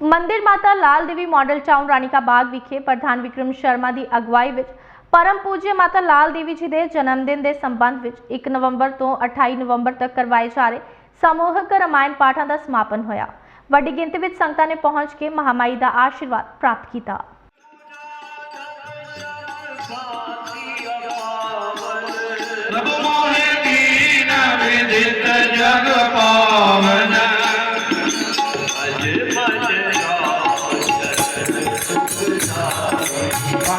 ਮੰਦਿਰ ਮਾਤਾ ਲਾਲ ਦੇਵੀ model town ਰਾਣੀਕਾ ਬਾਗ ਵਿਖੇ ਪ੍ਰਧਾਨ ਵਿਕਰਮ ਸ਼ਰਮਾ ਦੀ ਅਗਵਾਈ ਵਿੱਚ ਪਰਮ ਪੂਜਯ ਮਾਤਾ ਲਾਲ ਦੇਵੀ ਜੀ ਦੇ ਜਨਮ ਦਿਨ ਦੇ ਸੰਬੰਧ ਵਿੱਚ 1 ਨਵੰਬਰ ਤੋਂ 28 ਨਵੰਬਰ ਤੱਕ ਕਰਵਾਏ ਜਾ ਰਹੇ ਸਮੂਹਕ ਰਮਾਇਣ ਪਾਠਾਂ ਦਾ ਸਮਾਪਨ ਹੋਇਆ। ਵੱਡੀ ਗਿਣਤੀ ਵਿੱਚ ਸੰਗਤਾਂ ਨੇ ਪਹੁੰਚ ਕੇ ਮਹਾਮਾਈ ਦਾ ਆਸ਼ੀਰਵਾਦ ਪ੍ਰਾਪਤ ਕੀਤਾ। ਪ੍ਰਭ ਮੋਹਿ ਦੀਨ ਵਿਦਿਤ ਜਗ ਪਾਵਨ ਅਜ ਭਜ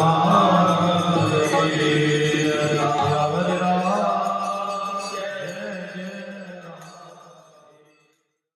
Allah.